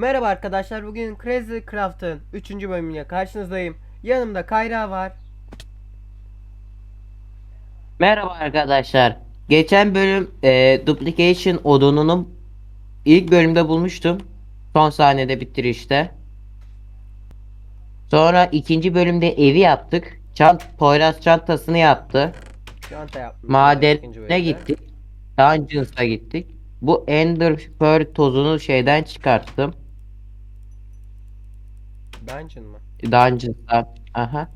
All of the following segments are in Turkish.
Merhaba arkadaşlar. Bugün Crazy Craft'ın 3. bölümüyle karşınızdayım. Yanımda Kayra var. Merhaba arkadaşlar. Geçen bölüm e, Duplication odununu ilk bölümde bulmuştum. Son sahnede bitirişte. Sonra ikinci bölümde evi yaptık. Çant Poyraz çantasını yaptı. Çanta ikinci Madene gittik. Dungeons'a gittik. Bu Ender Pearl tozunu şeyden çıkarttım. Dungeon mı? Dungeons'a. Aha.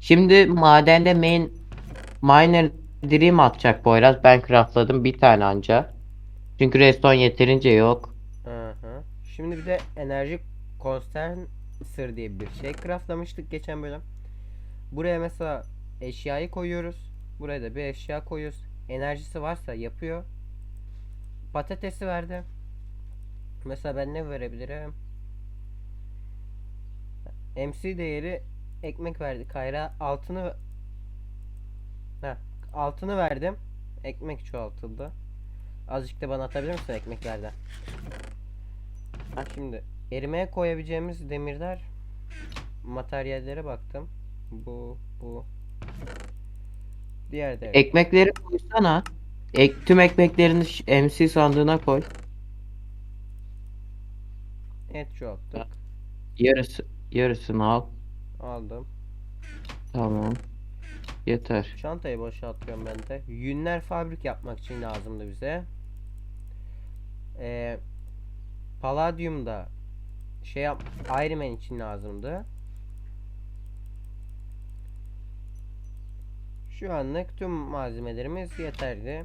Şimdi madende main miner dream atacak Poyraz. Ben craftladım bir tane anca. Çünkü redstone yeterince yok. Hı. Şimdi bir de enerji condenser diye bir şey craftlamıştık geçen bölüm. Buraya mesela eşyayı koyuyoruz. Buraya da bir eşya koyuyoruz. Enerjisi varsa yapıyor. Patatesi verdi. Mesela ben ne verebilirim? MC değeri ekmek verdi. Kayra altını Heh, altını verdim. Ekmek çoğaltıldı. Azıcık da bana atabilir misin ekmeklerden? Ha şimdi erimeye koyabileceğimiz demirler materyallere baktım. Bu bu diğer de Ekmekleri koysana. Ek, tüm ekmeklerini MC sandığına koy. et çoğalttık. Yarısı yarısını al. Aldım. Tamam. Yeter. Çantayı boşaltıyorum ben de. Yünler fabrik yapmak için lazımdı bize. Ee, Palladium da şey yap Iron Man için lazımdı. Şu anlık tüm malzemelerimiz yeterli.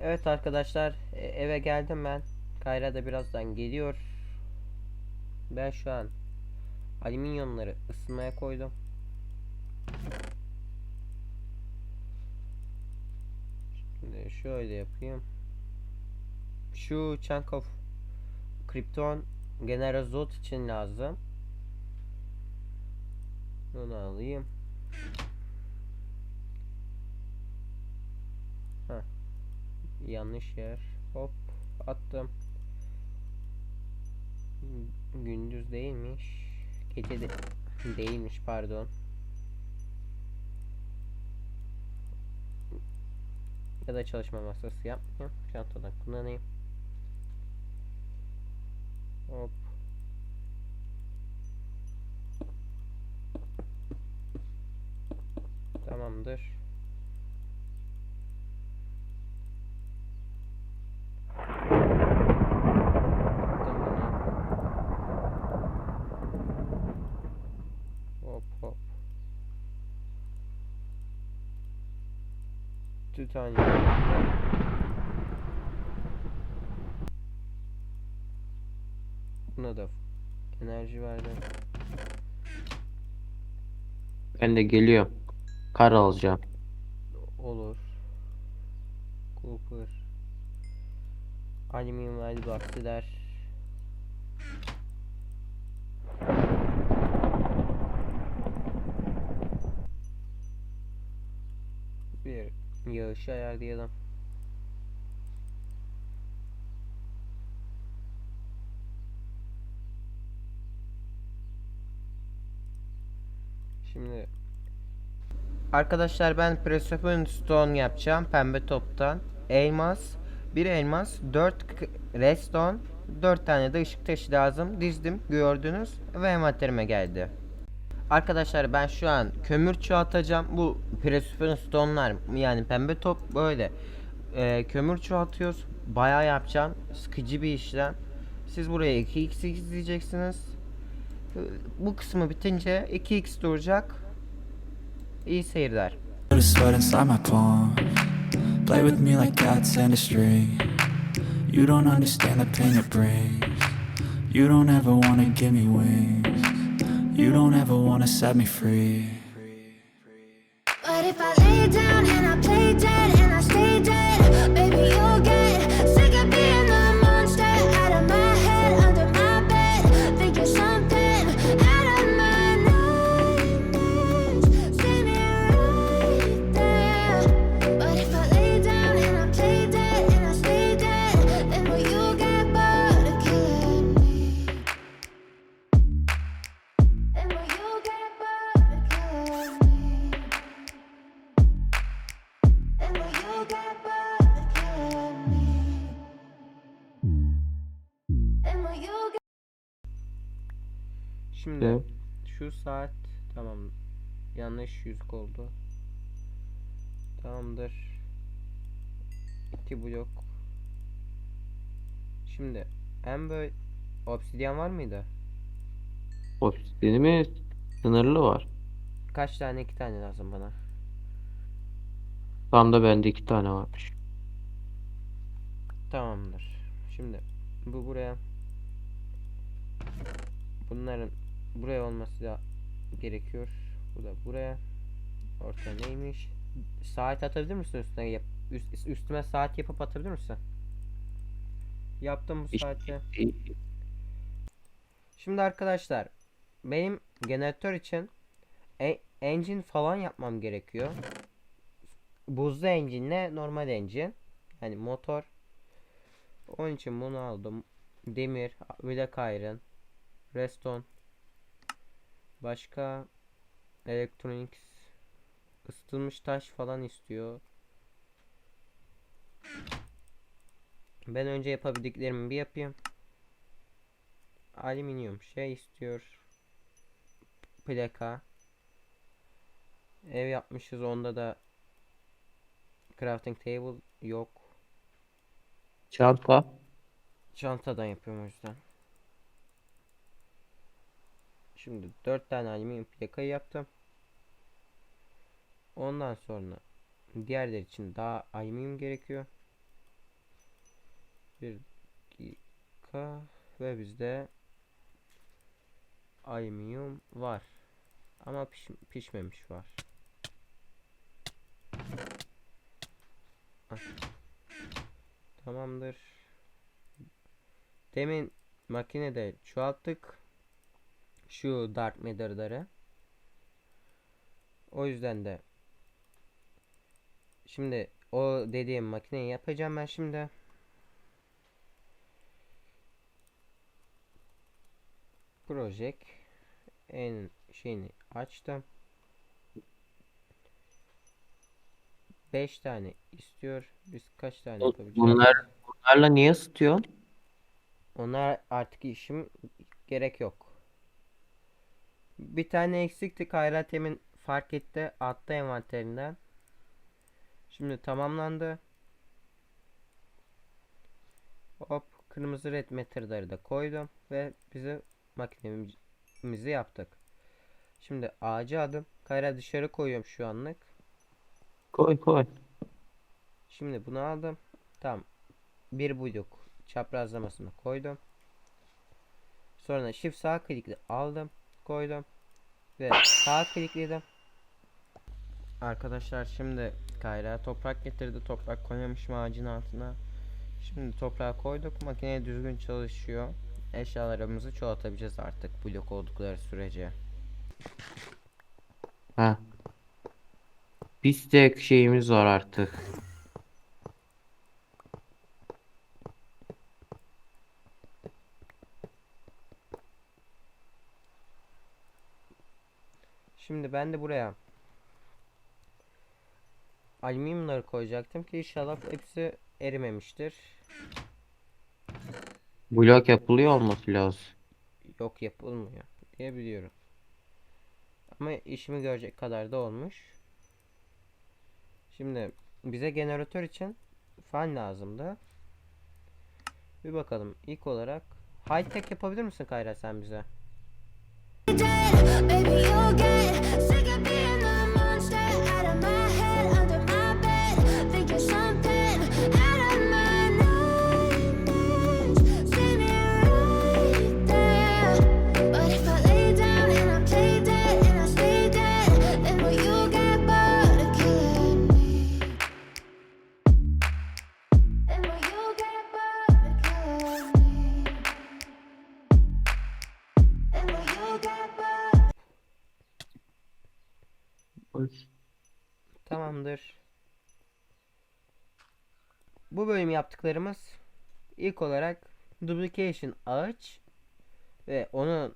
Evet arkadaşlar e, eve geldim ben. Kayra da birazdan geliyor. Ben şu an alüminyonları ısınmaya koydum. Şimdi şöyle yapayım. Şu chunk of Krypton generazot için lazım. Onu alayım. Yanlış yer. Hop. attım. Gündüz değilmiş. Gece de değilmiş pardon. Ya da çalışma masası yapmayayım. Çantadan kullanayım. Hop. Tamamdır. Attım bunu. Hop hop. Titanyum. Buna da enerji verdim. Ben de geliyorum. Kar alacağım. Olur. Cooper. Alüminyum elde oksider. Yağışı ayarlayalım. Şimdi Arkadaşlar ben Persephone Stone yapacağım pembe toptan. Elmas, bir elmas, 4 redstone, 4 tane de ışık taşı lazım. Dizdim gördünüz ve envanterime geldi. Arkadaşlar ben şu an kömür çoğaltacağım. Bu Persephone Stone'lar yani pembe top böyle. Ee, kömür çoğaltıyoruz. Bayağı yapacağım. Sıkıcı bir işlem. Siz buraya 2x izleyeceksiniz. Bu kısmı bitince 2x duracak. İyi seyirler. Play with me like a string You don't understand the pain it brings You don't ever wanna give me wings You don't ever wanna set me free. But if I lay down and I play Şimdi Evet. şu saat tamam yanlış yüzük oldu. Tamamdır. İki blok. Şimdi en böyle obsidyen var mıydı? Obsidianimiz sınırlı var. Kaç tane? iki tane lazım bana. Tam da bende iki tane varmış. Tamamdır. Şimdi bu buraya bunların buraya olması da gerekiyor. Bu da buraya. Orta neymiş? Saat atabilir misin üstüne yap üst- üstüme saat yapıp atabilir misin? Yaptım bu saati. Şimdi arkadaşlar benim jeneratör için e- engine falan yapmam gerekiyor. Buzlu engine'le normal engine. Hani motor. Onun için bunu aldım. Demir, black iron, redstone. Başka electronics ısıtılmış taş falan istiyor. Ben önce yapabildiklerimi bir yapayım. Alüminyum şey istiyor. Plaka. Ev yapmışız onda da crafting table yok. Çanta. Çantadan yapıyorum o yüzden. Şimdi 4 tane alüminyum plakayı yaptım. Ondan sonra diğerler için daha alüminyum gerekiyor. Bir dakika ve bizde alüminyum var. Ama piş, pişmemiş var. Ah. Tamamdır. Demin makinede çoğalttık. Şu Dark Matter'ları. O yüzden de şimdi o dediğim makineyi yapacağım ben şimdi. Project en şeyini açtım. 5 tane istiyor. Biz kaç tane yapabileceğiz? Bunlar bunlarla niye satıyor? Onlar artık işim gerek yok. Bir tane eksikti. Kayrat Emin fark etti. Attı envanterinden. Şimdi tamamlandı. Hop kırmızı red matter'ları da koydum ve bize makinemizi yaptık. Şimdi ağacı adım. Kayra dışarı koyuyorum şu anlık. Koy koy. Şimdi bunu aldım. Tamam. Bir blok çaprazlamasını koydum. Sonra shift sağ klikle aldım. Koydum. Ve sağ klikledim. Arkadaşlar şimdi Kayra toprak getirdi. Toprak koymamışım ağacın altına. Şimdi toprağı koyduk. Makine düzgün çalışıyor. Eşyalarımızı çoğaltabileceğiz artık blok oldukları sürece. Ha. Bir tek şeyimiz var artık. Şimdi ben de buraya alüminyumları koyacaktım ki inşallah hepsi erimemiştir. Blok yapılıyor olması lazım. Yok yapılmıyor diye biliyorum. Ama işimi görecek kadar da olmuş. Şimdi bize jeneratör için fan lazımdı. Bir bakalım. İlk olarak high tech yapabilir misin Kayra sen bize? Bu bölüm yaptıklarımız ilk olarak duplication ağaç ve onu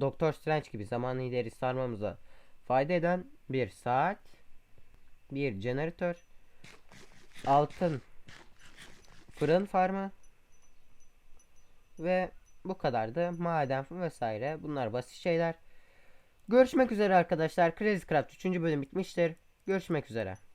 Doktor Strange gibi zamanı ileri sarmamıza fayda eden bir saat, bir jeneratör, altın fırın farmı ve bu kadar da maden vesaire. Bunlar basit şeyler. Görüşmek üzere arkadaşlar. Crazy Craft 3. bölüm bitmiştir. Görüşmek üzere.